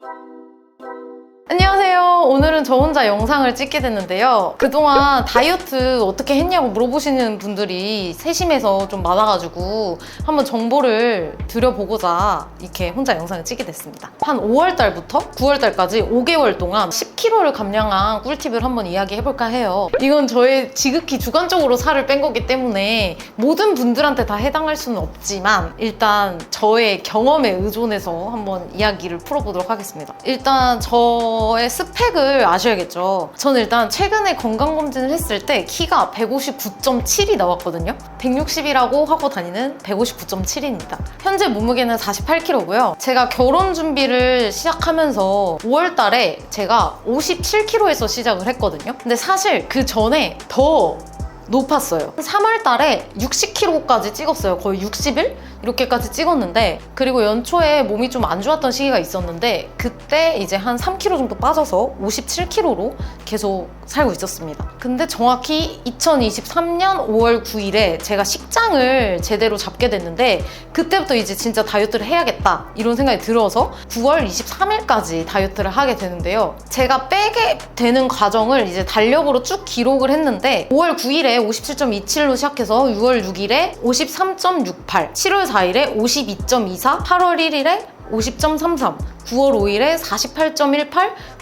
안녕하세요. 오늘은 저 혼자 영상을 찍게 됐는데요. 그동안 다이어트 어떻게 했냐고 물어보시는 분들이 세심해서 좀 많아가지고 한번 정보를 드려보고자 이렇게 혼자 영상을 찍게 됐습니다. 한 5월달부터 9월달까지 5개월 동안 10kg를 감량한 꿀팁을 한번 이야기해볼까 해요. 이건 저의 지극히 주관적으로 살을 뺀 거기 때문에 모든 분들한테 다 해당할 수는 없지만 일단 저의 경험에 의존해서 한번 이야기를 풀어보도록 하겠습니다. 일단 저의 스펙을 아셔야겠죠. 저는 일단 최근에 건강검진을 했을 때 키가 159.7이 나왔거든요. 160이라고 하고 다니는 159.7입니다. 현재 몸무게는 48kg고요. 제가 결혼 준비를 시작하면서 5월 달에 제가 57kg에서 시작을 했거든요. 근데 사실 그 전에 더 높았어요. 3월 달에 60kg까지 찍었어요. 거의 60일? 이렇게까지 찍었는데 그리고 연초에 몸이 좀 안 좋았던 시기가 있었는데 그때 이제 한 3kg 정도 빠져서 57kg로 계속 살고 있었습니다. 근데 정확히 2023년 5월 9일에 제가 식장을 제대로 잡게 됐는데 그때부터 이제 진짜 다이어트를 해야겠다 이런 생각이 들어서 9월 23일까지 다이어트를 하게 되는데요. 제가 빼게 되는 과정을 이제 달력으로 쭉 기록을 했는데 5월 9일에 57.27로 시작해서 6월 6일에 53.68, 7월 4일에 52.24, 8월 1일에 50.33, 9월 5일에 48.18,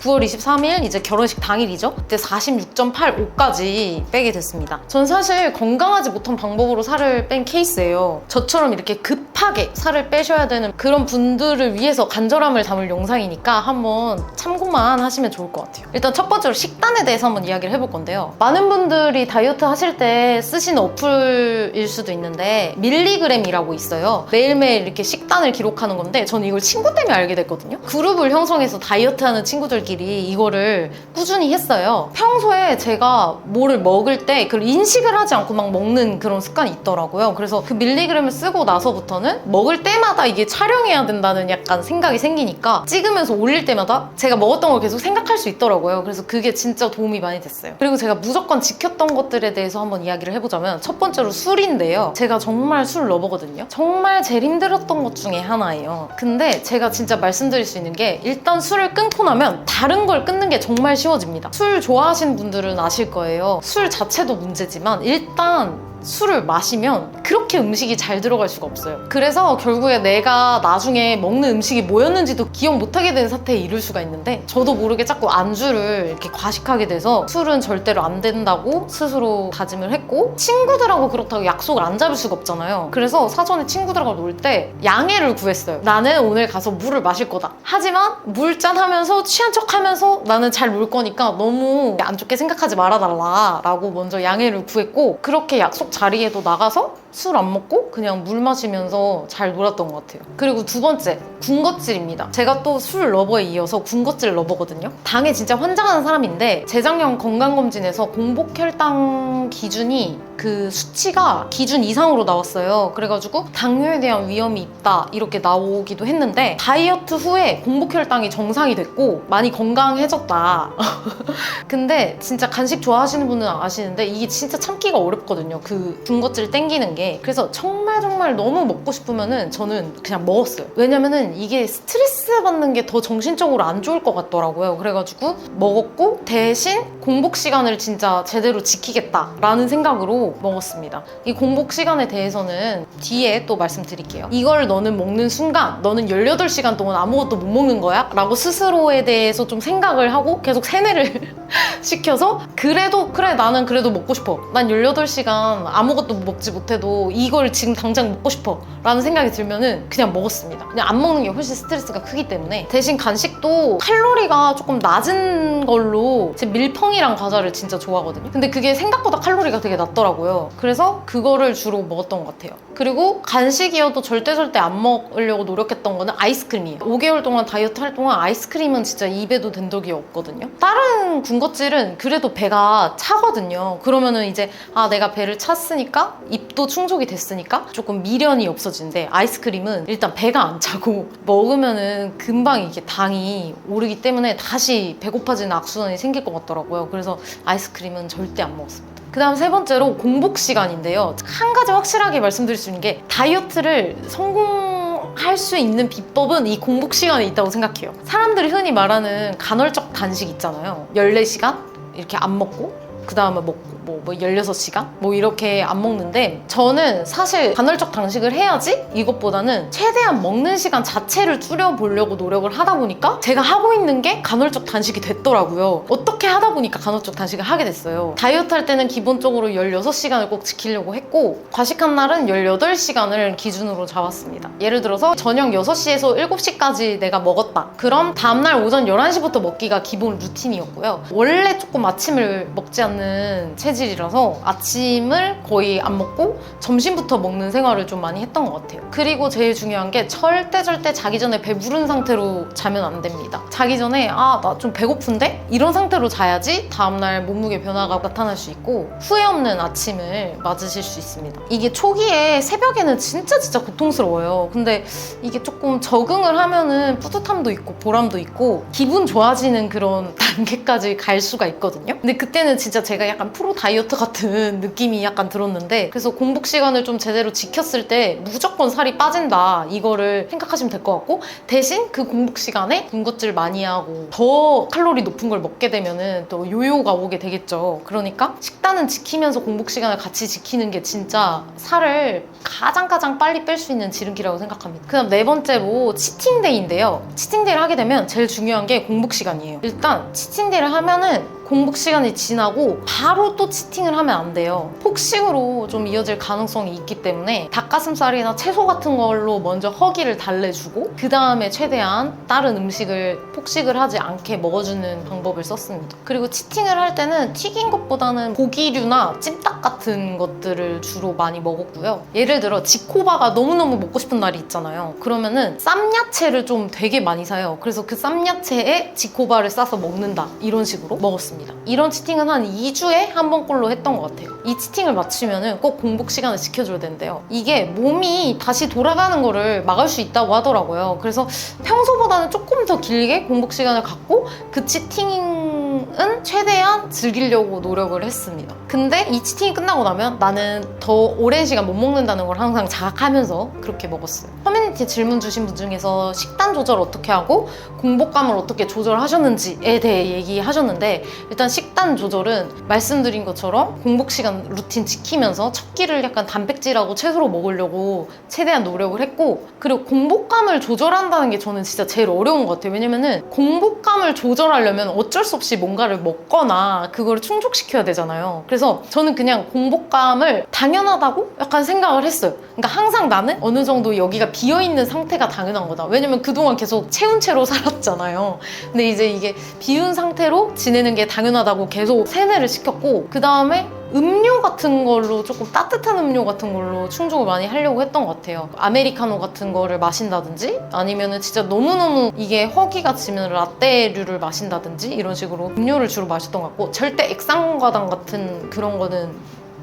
9월 23일 이제 결혼식 당일이죠. 그때 46.85까지 빼게 됐습니다. 전 사실 건강하지 못한 방법으로 살을 뺀 케이스예요. 저처럼 이렇게 급하게 살을 빼셔야 되는 그런 분들을 위해서 간절함을 담을 영상이니까 한번 참고만 하시면 좋을 것 같아요. 일단 첫 번째로 식단에 대해서 한번 이야기를 해볼 건데요. 많은 분들이 다이어트 하실 때 쓰시는 어플일 수도 있는데 밀리그램이라고 있어요. 매일매일 이렇게 식단을 기록하는 건데 저는 이걸 친구 때문에 알게 됐거든요. 그룹을 형성해서 다이어트 하는 친구들끼리 이거를 꾸준히 했어요. 평소에 제가 뭐를 먹을 때 그걸 인식을 하지 않고 막 먹는 그런 습관이 있더라고요. 그래서 그 밀리그램을 쓰고 나서부터는 먹을 때마다 이게 촬영해야 된다는 약간 생각이 생기니까 찍으면서 올릴 때마다 제가 먹었던 걸 계속 생각할 수 있더라고요. 그래서 그게 진짜 도움이 많이 됐어요. 그리고 제가 무조건 지켰던 것들에 대해서 한번 이야기를 해보자면 첫 번째로 술인데요. 제가 정말 술 러버거든요. 정말 제일 힘들었던 것 중에 하나예요. 근데 제가 진짜 말씀드릴 수 있는 게 일단 술을 끊고 나면 다른 걸 끊는 게 정말 쉬워집니다. 술 좋아하시는 분들은 아실 거예요. 술 자체도 문제지만 일단 술을 마시면 그렇게 음식이 잘 들어갈 수가 없어요. 그래서 결국에 내가 나중에 먹는 음식이 뭐였는지도 기억 못하게 되는 사태에 이를 수가 있는데 저도 모르게 자꾸 안주를 이렇게 과식하게 돼서 술은 절대로 안 된다고 스스로 다짐을 했고 친구들하고 그렇다고 약속을 안 잡을 수가 없잖아요. 그래서 사전에 친구들하고 놀 때 양해를 구했어요. 나는 오늘 가서 물을 마실 거다. 하지만 물잔 하면서 취한 척 하면서 나는 잘 놀 거니까 너무 안 좋게 생각하지 말아달라 라고 먼저 양해를 구했고 그렇게 약속 자리에도 나가서 술 안 먹고 그냥 물 마시면서 잘 놀았던 것 같아요. 그리고 두 번째, 군것질입니다. 제가 또 술 러버에 이어서 군것질 러버거든요. 당에 진짜 환장하는 사람인데 재작년 건강검진에서 공복 혈당 기준이 그 수치가 기준 이상으로 나왔어요. 그래가지고 당뇨에 대한 위험이 있다 이렇게 나오기도 했는데 다이어트 후에 공복 혈당이 정상이 됐고 많이 건강해졌다. 근데 진짜 간식 좋아하시는 분은 아시는데 이게 진짜 참기가 어렵거든요. 그 군것질 땡기는 게. 그래서 정말 정말 너무 먹고 싶으면은 저는 그냥 먹었어요. 왜냐면은 이게 스트레스 받는 게 더 정신적으로 안 좋을 것 같더라고요. 그래가지고 먹었고 대신 공복 시간을 진짜 제대로 지키겠다라는 생각으로 먹었습니다. 이 공복 시간에 대해서는 뒤에 또 말씀드릴게요. 이걸 너는 먹는 순간 너는 18시간 동안 아무것도 못 먹는 거야? 라고 스스로에 대해서 좀 생각을 하고 계속 세뇌를 시켜서 그래도 그래 나는 그래도 먹고 싶어. 난 18시간 아무것도 먹지 못해도 이걸 지금 당장 먹고 싶어. 라는 생각이 들면은 그냥 먹었습니다. 그냥 안 먹는 게 훨씬 스트레스가 크기 때문에 대신 간식도 칼로리가 조금 낮은 걸로 제 밀펑이랑 과자를 진짜 좋아하거든요. 근데 그게 생각보다 칼로리가 되게 낮더라고요. 그래서 그거를 주로 먹었던 것 같아요. 그리고 간식이어도 절대 절대 안 먹으려고 노력했던 거는 아이스크림이에요. 5개월 동안 다이어트 할 동안 아이스크림은 진짜 입에도 된 적이 없거든요. 다른 군것질은 그래도 배가 차거든요. 그러면은 이제 아 내가 배를 찼으니까 입도 충족이 됐으니까 조금 미련이 없어지는데 아이스크림은 일단 배가 안 차고 먹으면은 금방 이게 당이 오르기 때문에 다시 배고파지는 악순환이 생길 것 같더라고요. 그래서 아이스크림은 절대 안 먹었습니다. 그 다음 세 번째로 공복 시간인데요. 한 가지 확실하게 말씀드릴 수 있는 게 다이어트를 성공 할수 있는 비법은 이 공복 시간에 있다고 생각해요. 사람들이 흔히 말하는 간헐적 단식 있잖아요. 14시간 이렇게 안 먹고 그 다음에 먹고 뭐, 뭐 16시간? 뭐 이렇게 안 먹는데 저는 사실 간헐적 단식을 해야지 이것보다는 최대한 먹는 시간 자체를 줄여보려고 노력을 하다 보니까 제가 하고 있는 게 간헐적 단식이 됐더라고요. 어떻게 하다 보니까 간헐적 단식을 하게 됐어요. 다이어트 할 때는 기본적으로 16시간을 꼭 지키려고 했고 과식한 날은 18시간을 기준으로 잡았습니다. 예를 들어서 저녁 6시에서 7시까지 내가 먹었다. 그럼 다음날 오전 11시부터 먹기가 기본 루틴이었고요. 원래 조금 아침을 먹지 않는 체질 이라서 아침을 거의 안 먹고 점심부터 먹는 생활을 좀 많이 했던 것 같아요. 그리고 제일 중요한 게 절대 절대 자기 전에 배부른 상태로 자면 안 됩니다. 자기 전에 아, 나 좀 배고픈데? 이런 상태로 자야지 다음날 몸무게 변화가 나타날 수 있고 후회 없는 아침을 맞으실 수 있습니다. 이게 초기에 새벽에는 진짜 진짜 고통스러워요. 근데 이게 조금 적응을 하면은 뿌듯함도 있고 보람도 있고 기분 좋아지는 그런 단계까지 갈 수가 있거든요. 근데 그때는 진짜 제가 약간 프로 다 이어트 같은 느낌이 약간 들었는데 그래서 공복 시간을 좀 제대로 지켰을 때 무조건 살이 빠진다 이거를 생각하시면 될 것 같고 대신 그 공복 시간에 군것질 많이 하고 더 칼로리 높은 걸 먹게 되면은 또 요요가 오게 되겠죠. 그러니까 식단은 지키면서 공복 시간을 같이 지키는 게 진짜 살을 가장 가장 빨리 뺄 수 있는 지름길이라고 생각합니다. 그다음 네 번째로 치팅데이인데요. 치팅데이를 하게 되면 제일 중요한 게 공복 시간이에요. 일단 치팅데이를 하면은 공복 시간이 지나고 바로 또 치팅을 하면 안 돼요. 폭식으로 좀 이어질 가능성이 있기 때문에 닭가슴살이나 채소 같은 걸로 먼저 허기를 달래주고 그 다음에 최대한 다른 음식을 폭식을 하지 않게 먹어주는 방법을 썼습니다. 그리고 치팅을 할 때는 튀긴 것보다는 고기류나 찜닭 같은 것들을 주로 많이 먹었고요. 예를 들어 지코바가 너무너무 먹고 싶은 날이 있잖아요. 그러면은 쌈야채를 좀 되게 많이 사요. 그래서 그 쌈야채에 지코바를 싸서 먹는다. 이런 식으로 먹었습니다. 이런 치팅은 한 2주에 한 번꼴로 했던 것 같아요. 이 치팅을 마치면은 꼭 공복 시간을 지켜줘야 된대요. 이게 몸이 다시 돌아가는 거를 막을 수 있다고 하더라고요. 그래서 평소보다는 조금 더 길게 공복 시간을 갖고 그 치팅 은 최대한 즐기려고 노력을 했습니다. 근데 이 치팅이 끝나고 나면 나는 더 오랜 시간 못 먹는다는 걸 항상 자각하면서 그렇게 먹었어요. 커뮤니티 질문 주신 분 중에서 식단 조절 어떻게 하고 공복감을 어떻게 조절하셨는지에 대해 얘기하셨는데 일단 식단 조절은 말씀드린 것처럼 공복 시간 루틴 지키면서 첫 끼를 약간 단백질하고 채소로 먹으려고 최대한 노력을 했고 그리고 공복감을 조절한다는 게 저는 진짜 제일 어려운 것 같아요. 왜냐면은 공복감을 조절하려면 어쩔 수 없이 뭔가 를 먹거나 그거를 충족시켜야 되잖아요. 그래서 저는 그냥 공복감을 당연하다고 약간 생각을 했어요. 그러니까 항상 나는 어느 정도 여기가 비어 있는 상태가 당연한 거다. 왜냐면 그동안 계속 채운 채로 살았잖아요. 근데 이제 이게 비운 상태로 지내는 게 당연하다고 계속 세뇌를 시켰고 그 다음에 음료 같은 걸로 조금 따뜻한 음료 같은 걸로 충족을 많이 하려고 했던 것 같아요. 아메리카노 같은 거를 마신다든지 아니면은 진짜 너무너무 이게 허기가 지면 라떼류를 마신다든지 이런 식으로 음료를 주로 마셨던 것 같고 절대 액상과당 같은 그런 거는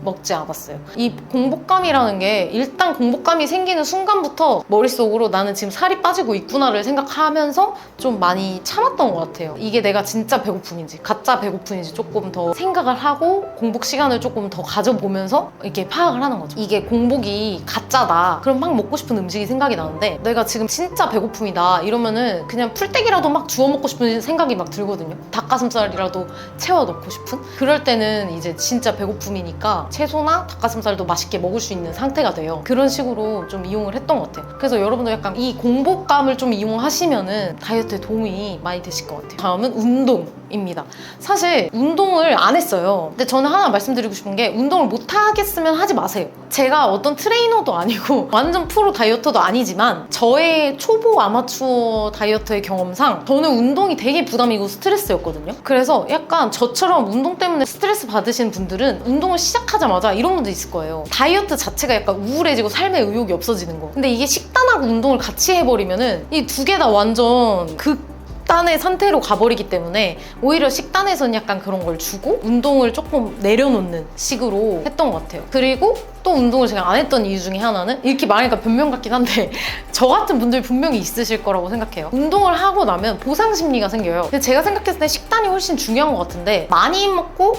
먹지 않았어요. 이 공복감이라는 게 일단 공복감이 생기는 순간부터 머릿속으로 나는 지금 살이 빠지고 있구나를 생각하면서 좀 많이 참았던 것 같아요. 이게 내가 진짜 배고픔인지 가짜 배고픔인지 조금 더 생각을 하고 공복 시간을 조금 더 가져보면서 이렇게 파악을 하는 거죠. 이게 공복이 가짜다. 그럼 막 먹고 싶은 음식이 생각이 나는데 내가 지금 진짜 배고픔이다 이러면은 그냥 풀떼기라도 막 주워 먹고 싶은 생각이 막 들거든요. 닭가슴살이라도 채워 넣고 싶은? 그럴 때는 이제 진짜 배고픔이니까 채소나 닭가슴살도 맛있게 먹을 수 있는 상태가 돼요. 그런 식으로 좀 이용을 했던 것 같아요. 그래서 여러분도 약간 이 공복감을 좀 이용하시면은 다이어트에 도움이 많이 되실 것 같아요. 다음은 운동 입니다. 사실 운동을 안 했어요. 근데 저는 하나 말씀드리고 싶은 게 운동을 못 하겠으면 하지 마세요. 제가 어떤 트레이너도 아니고 완전 프로 다이어터도 아니지만 저의 초보 아마추어 다이어터의 경험상 저는 운동이 되게 부담이고 스트레스였거든요. 그래서 약간 저처럼 운동 때문에 스트레스 받으신 분들은 운동을 시작하자마자 이런 분도 있을 거예요. 다이어트 자체가 약간 우울해지고 삶의 의욕이 없어지는 거. 근데 이게 식단하고 운동을 같이 해버리면은 이 두 개 다 완전 극 식단의 상태로 가버리기 때문에 오히려 식단에서는 약간 그런 걸 주고 운동을 조금 내려놓는 식으로 했던 것 같아요. 그리고 또 운동을 제가 안 했던 이유 중에 하나는 이렇게 말하니까 변명 같긴 한데 저 같은 분들 분명히 있으실 거라고 생각해요. 운동을 하고 나면 보상 심리가 생겨요. 근데 제가 생각했을 때 식단이 훨씬 중요한 것 같은데 많이 먹고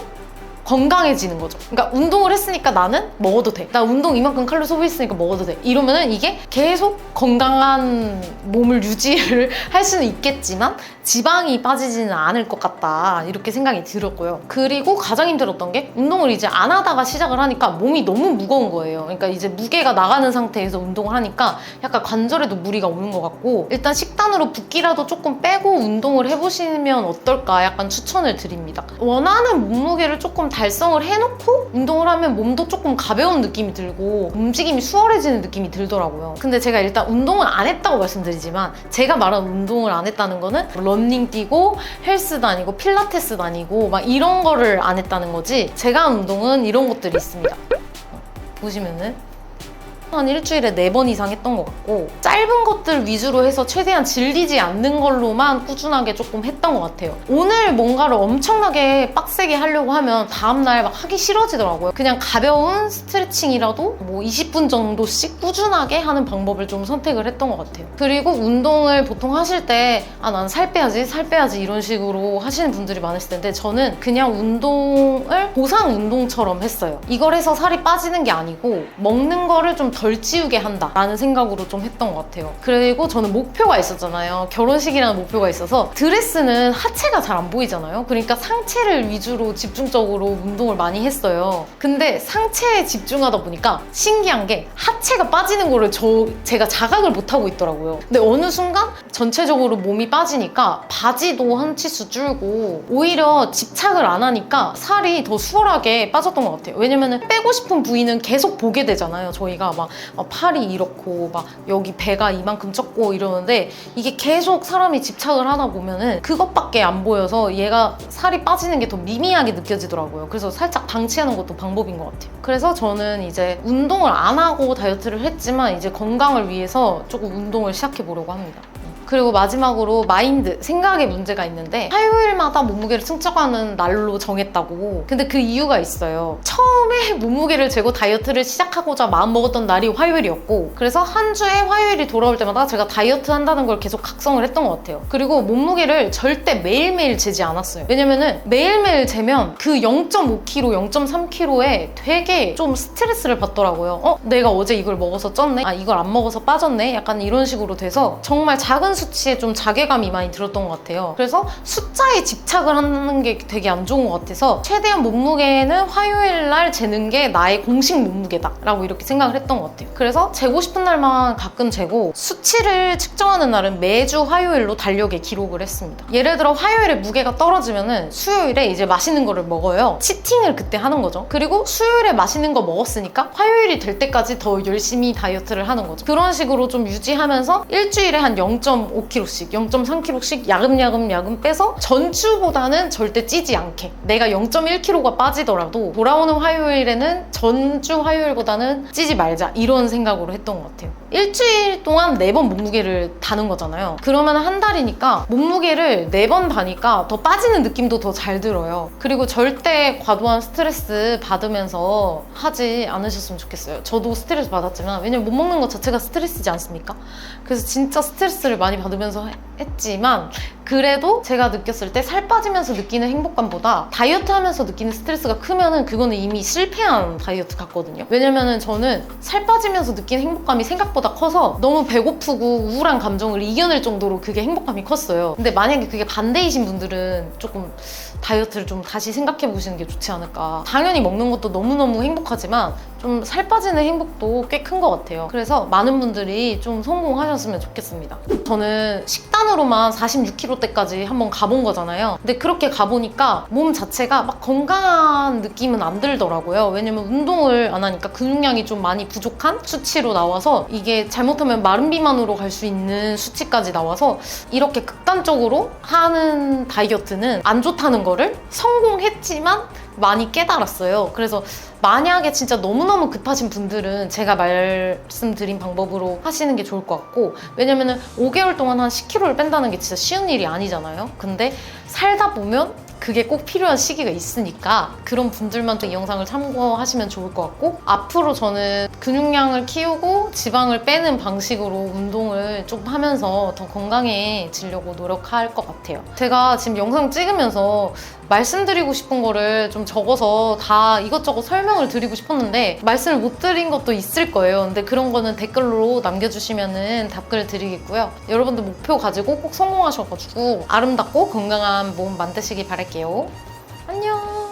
건강해지는 거죠. 그러니까 운동을 했으니까 나는 먹어도 돼. 나 운동 이만큼 칼로리 소비했으니까 먹어도 돼. 이러면은 이게 계속 건강한 몸을 유지를 할 수는 있겠지만 지방이 빠지지는 않을 것 같다. 이렇게 생각이 들었고요. 그리고 가장 힘들었던 게 운동을 이제 안 하다가 시작을 하니까 몸이 너무 무거운 거예요. 그러니까 이제 무게가 나가는 상태에서 운동을 하니까 약간 관절에도 무리가 오는 것 같고 일단 식단으로 붓기라도 조금 빼고 운동을 해보시면 어떨까 약간 추천을 드립니다. 원하는 몸무게를 조금 달성을 해놓고 운동을 하면 몸도 조금 가벼운 느낌이 들고 움직임이 수월해지는 느낌이 들더라고요. 근데 제가 일단 운동을 안 했다고 말씀드리지만 제가 말한 운동을 안 했다는 거는 런닝 뛰고 헬스 다니고 필라테스 다니고 막 이런 거를 안 했다는 거지 제가 한 운동은 이런 것들이 있습니다. 보시면은 한 일주일에 네번 이상 했던 것 같고 짧은 것들 위주로 해서 최대한 질리지 않는 걸로만 꾸준하게 조금 했던 것 같아요. 오늘 뭔가를 엄청나게 빡세게 하려고 하면 다음날 막 하기 싫어지더라고요. 그냥 가벼운 스트레칭이라도 뭐 20분 정도씩 꾸준하게 하는 방법을 좀 선택을 했던 것 같아요. 그리고 운동을 보통 하실 때 아 난 살 빼야지 살 빼야지 이런 식으로 하시는 분들이 많으실 텐데 저는 그냥 운동을 보상 운동처럼 했어요. 이걸 해서 살이 빠지는 게 아니고 먹는 거를 좀덜 찌우게 한다 라는 생각으로 좀 했던 것 같아요. 그리고 저는 목표가 있었잖아요. 결혼식이라는 목표가 있어서 드레스는 하체가 잘 안 보이잖아요. 그러니까 상체를 위주로 집중적으로 운동을 많이 했어요. 근데 상체에 집중하다 보니까 신기한 게 하체가 빠지는 거를 저 제가 자각을 못 하고 있더라고요. 근데 어느 순간 전체적으로 몸이 빠지니까 바지도 한 치수 줄고 오히려 집착을 안 하니까 살이 더 수월하게 빠졌던 것 같아요. 왜냐면은 빼고 싶은 부위는 계속 보게 되잖아요. 저희가 막 어, 팔이 이렇고 막 여기 배가 이만큼 쪘고 이러는데 이게 계속 사람이 집착을 하다 보면은 그것밖에 안 보여서 얘가 살이 빠지는 게 더 미미하게 느껴지더라고요. 그래서 살짝 방치하는 것도 방법인 것 같아요. 그래서 저는 이제 운동을 안 하고 다이어트를 했지만 이제 건강을 위해서 조금 운동을 시작해 보려고 합니다. 그리고 마지막으로 마인드, 생각에 문제가 있는데 화요일마다 몸무게를 측정하는 날로 정했다고. 근데 그 이유가 있어요. 처음에 몸무게를 재고 다이어트를 시작하고자 마음먹었던 날이 화요일이었고 그래서 한 주에 화요일이 돌아올 때마다 제가 다이어트 한다는 걸 계속 각성을 했던 것 같아요. 그리고 몸무게를 절대 매일매일 재지 않았어요. 왜냐면은 매일매일 재면 그 0.5kg, 0.3kg에 되게 좀 스트레스를 받더라고요. 어? 내가 어제 이걸 먹어서 쪘네? 아, 이걸 안 먹어서 빠졌네? 약간 이런 식으로 돼서 정말 작은 수치에 좀 자괴감이 많이 들었던 것 같아요. 그래서 숫자에 집착을 하는 게 되게 안 좋은 것 같아서 최대한 몸무게는 화요일 날 재는 게 나의 공식 몸무게다라고 이렇게 생각을 했던 것 같아요. 그래서 재고 싶은 날만 가끔 재고 수치를 측정하는 날은 매주 화요일로 달력에 기록을 했습니다. 예를 들어 화요일에 무게가 떨어지면은 수요일에 이제 맛있는 거를 먹어요. 치팅을 그때 하는 거죠. 그리고 수요일에 맛있는 거 먹었으니까 화요일이 될 때까지 더 열심히 다이어트를 하는 거죠. 그런 식으로 좀 유지하면서 일주일에 한 0.5kg씩, 0.3kg씩 야금야금 야금 빼서 전주보다는 절대 찌지 않게 내가 0.1kg가 빠지더라도 돌아오는 화요일에는 전주 화요일보다는 찌지 말자 이런 생각으로 했던 것 같아요. 일주일 동안 네 번 몸무게를 다는 거잖아요. 그러면 한 달이니까 몸무게를 네 번 다니까 더 빠지는 느낌도 더 잘 들어요. 그리고 절대 과도한 스트레스 받으면서 하지 않으셨으면 좋겠어요. 저도 스트레스 받았지만 왜냐면 못 먹는 것 자체가 스트레스지 않습니까? 그래서 진짜 스트레스를 많이 받으면서 했지만 그래도 제가 느꼈을 때 살 빠지면서 느끼는 행복감보다 다이어트 하면서 느끼는 스트레스가 크면은 그거는 이미 실패한 다이어트 같거든요. 왜냐면은 저는 살 빠지면서 느끼는 행복감이 생각보다 커서 너무 배고프고 우울한 감정을 이겨낼 정도로 그게 행복감이 컸어요. 근데 만약에 그게 반대이신 분들은 조금 다이어트를 좀 다시 생각해 보시는 게 좋지 않을까. 당연히 먹는 것도 너무너무 행복하지만 좀 살 빠지는 행복도 꽤 큰 것 같아요. 그래서 많은 분들이 좀 성공하셨으면 좋겠습니다. 저는 식단으로만 46kg 대까지 한번 가본 거잖아요. 근데 그렇게 가보니까 몸 자체가 막 건강한 느낌은 안 들더라고요. 왜냐면 운동을 안 하니까 근육량이 좀 많이 부족한 수치로 나와서 이게 잘못하면 마른 비만으로 갈 수 있는 수치까지 나와서 이렇게 극단적으로 하는 다이어트는 안 좋다는 거를 성공했지만 많이 깨달았어요. 그래서 만약에 진짜 너무너무 급하신 분들은 제가 말씀드린 방법으로 하시는 게 좋을 것 같고 왜냐면은 5개월 동안 한 10kg를 뺀다는 게 진짜 쉬운 일이 아니잖아요. 근데 살다 보면 그게 꼭 필요한 시기가 있으니까 그런 분들만 이 영상을 참고하시면 좋을 것 같고 앞으로 저는 근육량을 키우고 지방을 빼는 방식으로 운동을 좀 하면서 더 건강해지려고 노력할 것 같아요. 제가 지금 영상 찍으면서 말씀드리고 싶은 거를 좀 적어서 다 이것저것 설명을 드리고 싶었는데 말씀을 못 드린 것도 있을 거예요. 근데 그런 거는 댓글로 남겨주시면은 답글을 드리겠고요. 여러분들 목표 가지고 꼭 성공하셔가지고 아름답고 건강한 몸 만드시기 바랄게요. 안녕.